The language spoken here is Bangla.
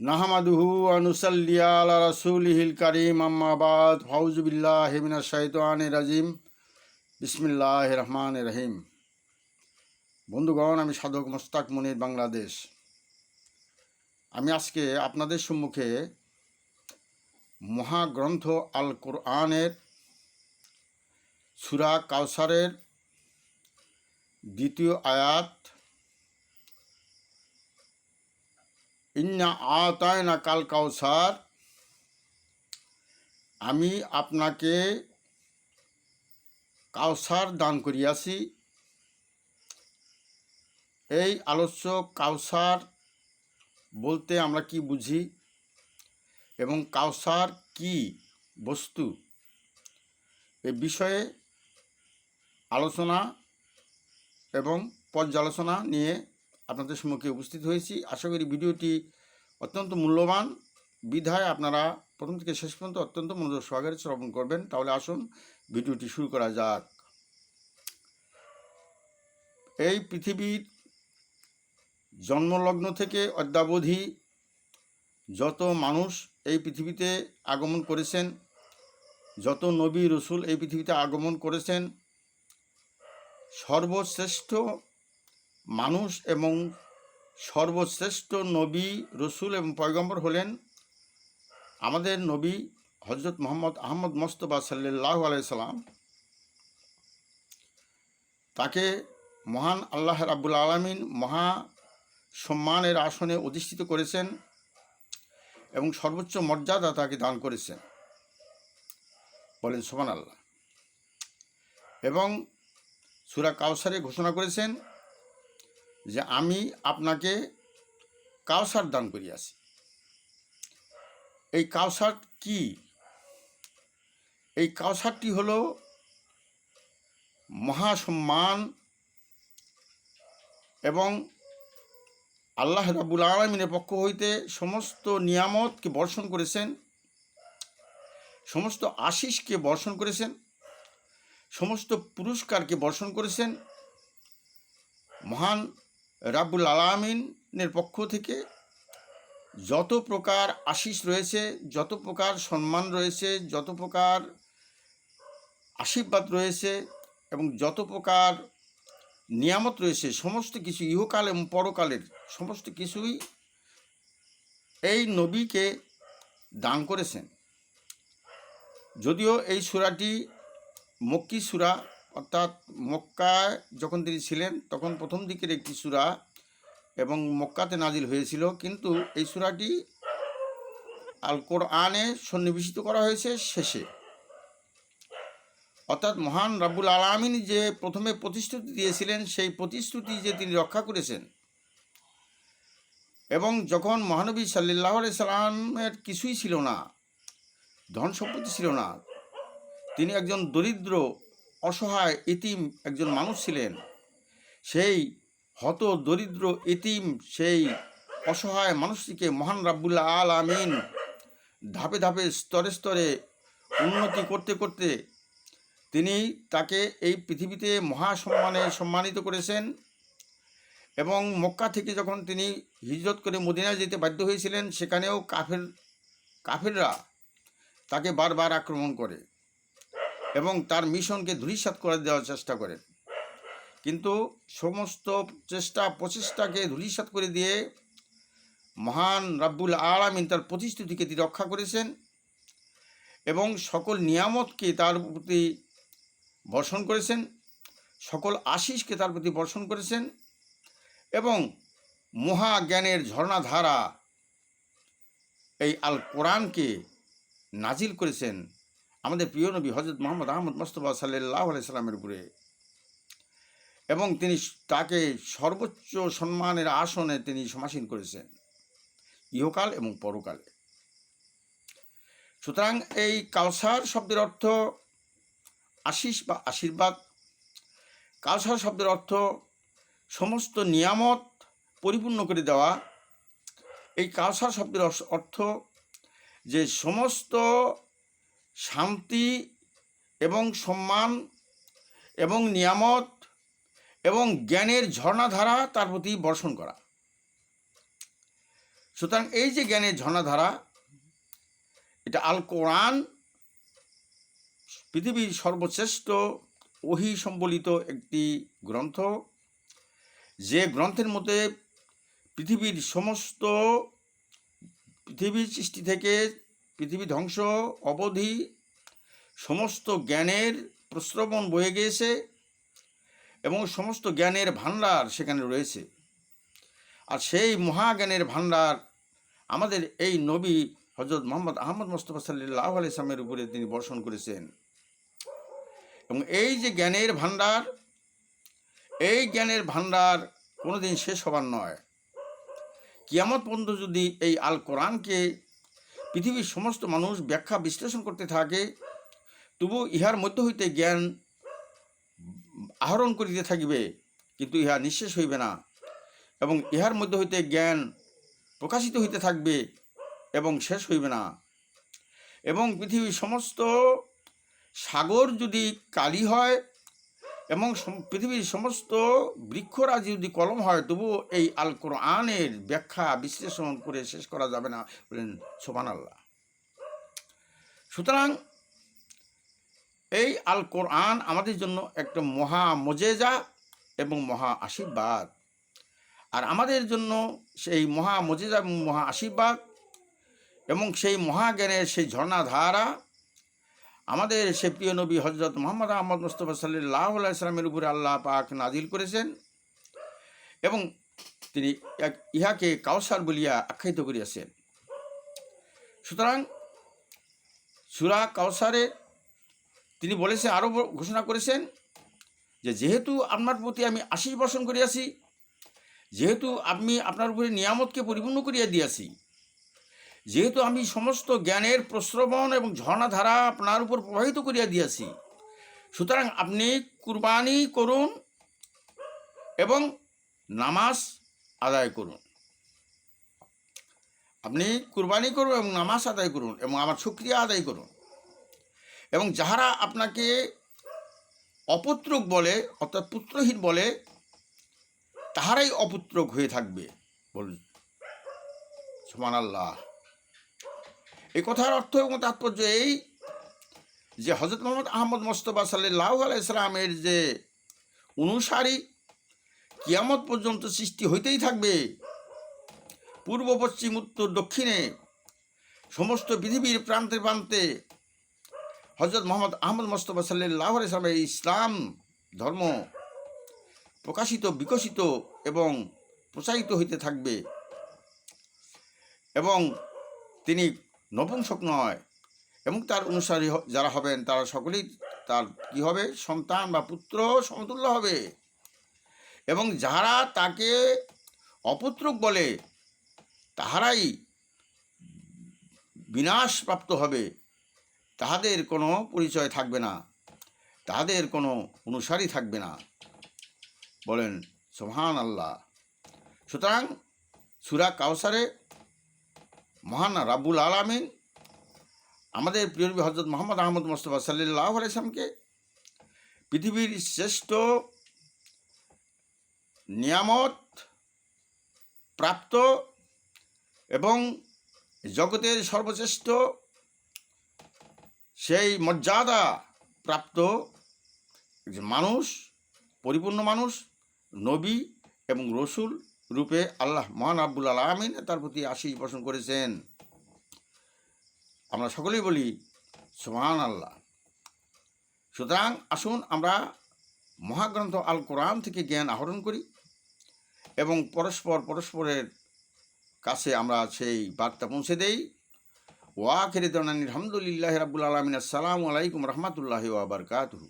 নাহমাদুহু আনুসাল্লিয়া আলা রাসূলিহিল কারীম, আম্মা বাদ। ফাউযু বিল্লাহি মিনাশ শাইতানির রাজিম। বিসমিল্লাহির রহমানির রহিম। বন্ধুগণ, আমি সাধক মোস্তাক মনির বাংলাদেশ। আমি আজকে আপনাদের সম্মুখে মহাগ্রন্থ আল কোরআনের সুরা কাউসারের দ্বিতীয় আয়াত ইন্না আতায়না কাল কাউসার। আমি আপনাকে কাউসার দান করিয়াছি। এই আলোচ্য কাউসার বলতে আমরা কি বুঝি? এবং কাউসার কি বস্তু? এ বিষয়ে আলোচনা এবং পর্যালোচনা নিয়ে আপনাদের সম্মুখে উপস্থিত হয়েছি। আশা করি ভিডিওটি অত্যন্ত মূল্যবান। বিধায় আপনারা প্রথম থেকে শেষ পর্যন্ত অত্যন্ত মনোযোগ সহকারে শ্রবণ করবেন। তাহলে আসুন ভিডিওটি শুরু করা যাক। এই পৃথিবীর জন্মলগ্ন থেকে অদ্যাবধি যত মানুষ এই পৃথিবীতে আগমন করেছেন, যত নবী রসুল এই পৃথিবীতে আগমন করেছেন, সর্বশ্রেষ্ঠ মানুষ এবং সর্বশ্রেষ্ঠ নবী রসুল এবং পয়গম্বর হলেন আমাদের নবী হজরত মোহাম্মদ আহমদ মোস্তফা সাল্লাহ আলাইসাল্লাম তাকে মহান আল্লাহ রাবুল আলমিন মহা সম্মানের আসনে অধিষ্ঠিত করেছেন এবং সর্বোচ্চ মর্যাদা তাকে দান করেছেন। বলেন সোমান আল্লাহ এবং সুরা কাউসারে ঘোষণা করেছেন যে আমি আপনাকে কাউসার দান করিয়াছি এই কাউসার কি? এই কাউসারটি হল মহাসম্মান এবং আল্লাহ রাবুল আলমিনের পক্ষ হইতে সমস্ত নিয়ামতকে বর্ষণ করেছেন, সমস্ত আশিসকে বর্ষণ করেছেন, সমস্ত পুরস্কারকে বর্ষণ করেছেন, মহান রাব্বুল আলামিনের পক্ষ থেকে যত প্রকার আশিস রয়েছে, যত প্রকার সম্মান রয়েছে, যত প্রকার আশীর্বাদ রয়েছে এবং যত প্রকার নিয়ামত রয়েছে, সমস্ত কিছু ইহকাল এবং পরকালের সমস্ত কিছুই এই নবীকে দান করেছেন। যদিও এই সুরাটি মক্কি সুরা অর্থাৎ মক্কায় যখন তিনি ছিলেন, তখন প্রথম দিকের একটি সুরা এবং মক্কাতে নাজিল হয়েছিল। কিন্তু এই সুরাটি আল কোরআনে সন্নিবেশিত করা হয়েছে শেষে। অর্থাৎ মহান রাব্বুল আলমিন যে প্রথমে প্রতিশ্রুতি দিয়েছিলেন, সেই প্রতিশ্রুতি যে তিনি রক্ষা করেছেন এবং যখন মহানবী সাল্লাহ সাল্লামের কিছুই ছিল না, ধন সম্পত্তি ছিল না, তিনি একজন দরিদ্র অসহায় ইতিম একজন মানুষ ছিলেন। সেই হত দরিদ্র ইতিম সেই অসহায় মানুষটিকে মহান রাব্বুল্লাহ আল আমিন ধাপে ধাপে, স্তরে স্তরে উন্নতি করতে করতে তিনি তাকে এই পৃথিবীতে মহাসম্মানে সম্মানিত করেছেন এবং মক্কা থেকে যখন তিনি হিজরত করে মদিনায় যেতে বাধ্য হয়েছিলেন, সেখানেও কাফের, কাফেররা তাকে বারবার আক্রমণ করে। এবং তার মিশনকে ধূলিসাৎ করে দেওয়ার চেষ্টা করেন কিন্তু সমস্ত চেষ্টা, প্রচেষ্টাকে ধূলিসাৎ করে দিয়ে মহান রাব্বুল আলামিন তার প্রতিশ্রুতিকে তিনি রক্ষা করেছেন এবং সকল নিয়ামতকে তার প্রতি বর্ষণ করেছেন, সকল আশিসকে তার প্রতি বর্ষণ করেছেন এবং মহা জ্ঞানের ঝর্ণাধারা এই আল কোরআনকে নাজিল করেছেন। আমাদের প্রিয় নবী হজরত মোহাম্মদ আহমদ মোস্তফা সাল্লাহ আলাইসাল্লামের উপরে। এবং তিনি তাকে সর্বোচ্চ সম্মানের আসনে তিনি সমাসীন করেছেন, ইহকাল এবং পরকালে। সুতরাং এই কালসার শব্দের অর্থ আশিস বা আশীর্বাদ। কালসার শব্দের অর্থ সমস্ত নিয়ামত পরিপূর্ণ করে দেওয়া। এই কালসার শব্দের অর্থ যে সমস্ত শান্তি এবং সম্মান এবং নিয়ামত এবং জ্ঞানের ঝর্ণাধারা তার প্রতি বর্ষণ করা। সুতরাং এই যে জ্ঞানের ঝর্ণাধারা, এটা আল কোরআন, পৃথিবীর সর্বশ্রেষ্ঠ ওহি সম্বলিত একটি গ্রন্থ। যে গ্রন্থের মধ্যে পৃথিবীর সমস্ত, পৃথিবীর সৃষ্টি থেকে পৃথিবী ধ্বংস, অবধি সমস্ত জ্ঞানের প্রশ্রবণ বয়ে গিয়েছে এবং সমস্ত জ্ঞানের ভাণ্ডার সেখানে রয়েছে। আর সেই মহাজ্ঞানের ভাণ্ডার আমাদের এই নবী হজরত মোহাম্মদ আহমদ মোস্তফা সাল্লাহ আলি ইসলামের উপরে তিনি বর্ষণ করেছেন। এবং এই যে জ্ঞানের ভাণ্ডার, এই জ্ঞানের ভাণ্ডার কোনোদিন শেষ হবার নয়। কিয়ামত পর্যন্ত যদি এই আল কোরআনকে পৃথিবীর সমস্ত মানুষ ব্যাখ্যা বিশ্লেষণ করতে থাকে তবু ইহার মধ্য হইতে জ্ঞান আহরণ করিতে থাকিবে, কিন্তু ইহা নিঃশেষ হইবে না। এবং ইহার মধ্যে হইতে জ্ঞান প্রকাশিত হইতে থাকবে এবং শেষ হইবে না। এবং পৃথিবীর সমস্ত সাগর যদি কালি হয় এবং পৃথিবীর সমস্ত বৃক্ষরাজ যদি কলম হয়, তবুও এই আল কোরআনের ব্যাখ্যা বিশ্লেষণ করে শেষ করা যাবে না বলেন সোমান আল্লাহ সুতরাং এই আল কোরআন আমাদের জন্য একটা মহা মজেজা এবং মহা আশীর্বাদ। আর আমাদের জন্য সেই মহা মজেজা মহা আশীর্বাদ এবং সেই মহাজ্ঞানের সেই ঝর্ণাধারা আমাদের সে প্রিয় নবী হজরত মোহাম্মদ আহমদ মুস্তফা সাল্লাহ ইসলামের উপরে আল্লাহ পাক নাজিল করেছেন এবং তিনি ইহাকে কাউসার বলিয়া আখ্যায়িত করিয়াছেন। সুতরাং সুরা কাউসারে তিনি বলেছেন আরও ঘোষণা করেছেন যে যেহেতু আপনার প্রতি আমি বর্ষণ করিয়াছি, যেহেতু আমি আপনার উপরে নিয়ামতকে পরিপূর্ণ করিয়া দিয়াছি যেহেতু আমি সমস্ত জ্ঞানের প্রশ্রবণ এবং ঝর্ণাধারা আপনার উপর প্রবাহিত করিয়া দিয়াছি, সুতরাং আপনি কুরবানি করুন এবং নামাজ আদায় করুন। আপনি কুরবানি করুন এবং নামাজ আদায় করুন এবং আমার শুক্রিয়া আদায় করুন। এবং যাহারা আপনাকে অপুত্রক বলে, অর্থাৎ পুত্রহীন বলে, তাহারাই অপুত্রক হয়ে থাকবে বলুন। সমান আল্লাহ এই কথার অর্থ এবং তাৎপর্য এই যে হজরত মোহাম্মদ আহমদ মোস্তফা সাল্লাহ আলাইসালামের যে অনুসারী কিয়ামত পর্যন্ত সৃষ্টি হইতেই থাকবে, পূর্ব, পশ্চিম, উত্তর, দক্ষিণে, সমস্ত পৃথিবীর প্রান্তে প্রান্তে হজরত মোহাম্মদ আহমদ মোস্তফা সাল্লাহ আলাইসালামের ইসলাম ধর্ম প্রকাশিত, বিকশিত এবং প্রচারিত হইতে থাকবে এবং তিনি নপুংসক নয়। এবং তার অনুসারী যারা হবেন, তারা সকলেই তার কি হবে? সন্তান বা পুত্র সমতুল্য হবে। এবং যারা তাকে অপুত্রক বলে, তাহারাই বিনাশপ্রাপ্ত হবে। তাহাদের কোনো পরিচয় থাকবে না। তাহাদের কোনো অনুসারী থাকবে না। বলেন সোহান আল্লাহ সুতরাং সুরা কাউসারে মহান রাব্বুল আলামিন আমাদের প্রিয় নবী হজরত মোহাম্মদ আহমদ মোস্তফা সাল্লাহ আলাইসলামকে পৃথিবীর শ্রেষ্ঠ নিয়ামত প্রাপ্ত এবং জগতের সর্বশ্রেষ্ঠ সেই মর্যাদা প্রাপ্ত মানুষ, পরিপূর্ণ মানুষ, নবী এবং রসুল রূপে আল্লাহ মহান আব্বুল আলমিন তার প্রতি আশীষ পোষণ করেছেন। আমরা সকলেই বলি সোহান আল্লাহ সুতরাং আসুন আমরা মহাগ্রন্থ আল কোরআন থেকে জ্ঞান আহরণ করি এবং পরস্পর পরস্পরের কাছে আমরা সেই বার্তা পৌঁছে দেই। ওয়াখির দনানি আলহামদুলিল্লাহ রাবুল আলমিন। আসসালামু আলাইকুম রহমতুল্লাহ ওবরকাতহু